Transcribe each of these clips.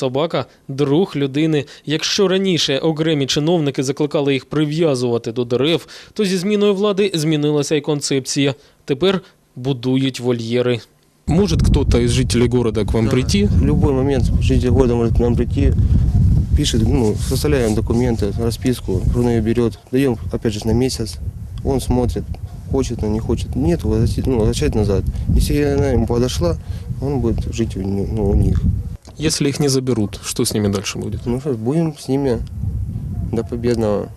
Собака друг людини. Якщо раніше окремі чиновники закликали їх прив'язувати до дерев, то зі зміною влади змінилася і концепція. Тепер будують вольєри. Может кто-то из жителей города к вам Да. прийти? В любой момент житель города может к нам прийти, пишет, ну, составляем документы, расписку, он ее берет, даем, опять же, на месяц, он смотрит, хочет он, не хочет, нет, возвращать, ну, возвращать назад. Если она ему подошла, он будет жить у, ну, у них. Если их не заберут, что с ними дальше будет? Ну что ж, будем с ними до победного.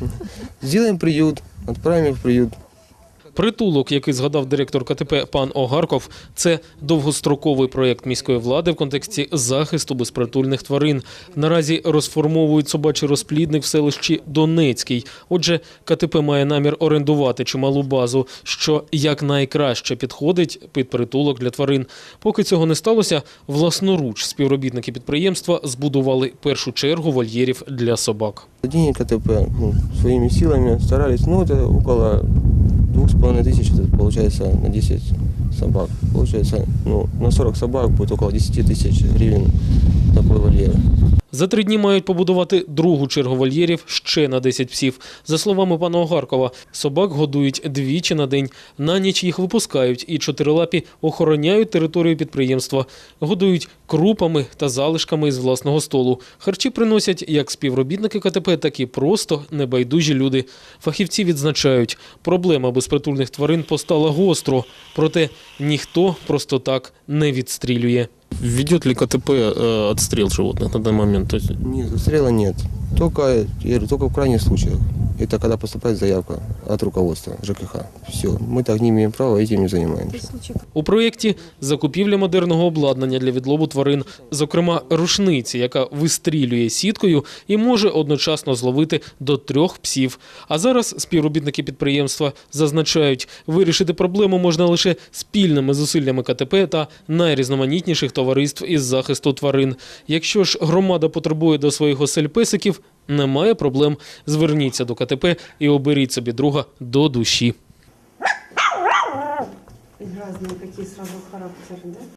Сделаем приют, отправим их в приют. Притулок, який згадав директор КТП пан Огарков, це довгостроковий проєкт міської влади в контексті захисту безпритульних тварин. Наразі розформовують собачий розплідник в селищі Донецький. Отже, КТП має намір орендувати чималу базу, що якнайкраще підходить під притулок для тварин. Поки цього не сталося, власноруч співробітники підприємства збудували першу чергу вольєрів для собак. КТП ну, своими силами старались, ну это около двух с половиной тысяч, это получается на 10 собак. Получается, ну, на 40 собак будет около 10 тысяч гривен такой вольер. За три дні мають побудувати другу чергу вольєрів ще на 10 псів. За словами пана Огаркова, собак годують двічі на день. На ніч їх випускають і чотирилапі охороняють територію підприємства. Годують крупами та залишками із власного столу. Харчі приносять як співробітники КТП, так і просто небайдужі люди. Фахівці відзначають, проблема безпритульних тварин постала гостро, проте ніхто просто так не відстрілює. Ведет ли КТП э, отстрел животных на данный момент? То есть Нет, застрела нет. Только, я говорю, только в крайних случаях. Это когда поступает заявка от руководства ЖКХ. Все, мы так не имеем права, этим не занимаемся. У проєкті закупівля модерного обладнання для відлову тварин, зокрема рушниці, яка вистрілює сіткою і може одночасно зловити до трьох псів. А зараз співробітники підприємства зазначають, вирішити проблему можна лише спільними зусиллями КТП та найрізноманітніших товариств із захисту тварин. Якщо ж громада потребує до своїх осель песиків, немає проблем. Зверніться до КТП і оберіть собі друга до душі. И такий сразу характеры, да?